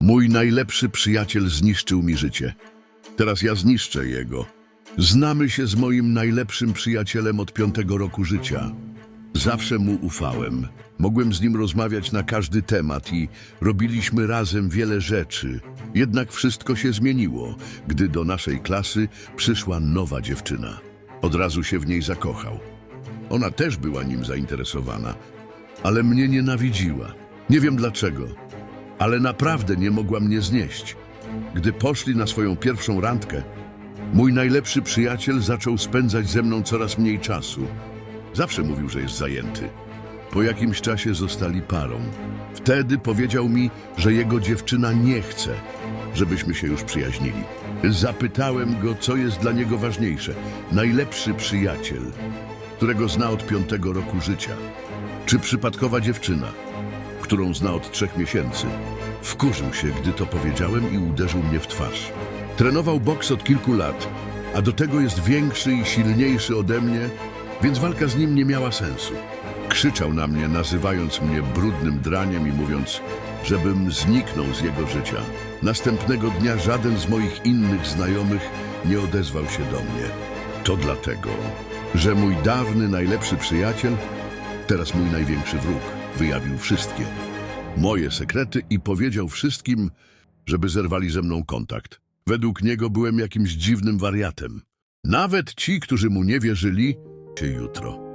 Mój najlepszy przyjaciel zniszczył mi życie. Teraz ja zniszczę jego. Znamy się z moim najlepszym przyjacielem od piątego roku życia. Zawsze mu ufałem. Mogłem z nim rozmawiać na każdy temat i robiliśmy razem wiele rzeczy. Jednak wszystko się zmieniło, gdy do naszej klasy przyszła nowa dziewczyna. Od razu się w niej zakochał. Ona też była nim zainteresowana, ale mnie nienawidziła. Nie wiem dlaczego, ale naprawdę nie mogła mnie znieść. Gdy poszli na swoją pierwszą randkę, mój najlepszy przyjaciel zaczął spędzać ze mną coraz mniej czasu. Zawsze mówił, że jest zajęty. Po jakimś czasie zostali parą. Wtedy powiedział mi, że jego dziewczyna nie chce, żebyśmy się już przyjaźnili. Zapytałem go, co jest dla niego ważniejsze. Najlepszy przyjaciel, którego zna od piątego roku życia. Czy przypadkowa dziewczyna, którą zna od trzech miesięcy. Wkurzył się, gdy to powiedziałem i uderzył mnie w twarz. Trenował boks od kilku lat, a do tego jest większy i silniejszy ode mnie, więc walka z nim nie miała sensu. Krzyczał na mnie, nazywając mnie brudnym draniem i mówiąc, żebym zniknął z jego życia. Następnego dnia żaden z moich innych znajomych nie odezwał się do mnie. To dlatego, że mój dawny najlepszy przyjaciel, teraz mój największy wróg, wyjawił wszystkie moje sekrety i powiedział wszystkim, żeby zerwali ze mną kontakt. Według niego byłem jakimś dziwnym wariatem. Nawet ci, którzy mu nie wierzyli, się jutro.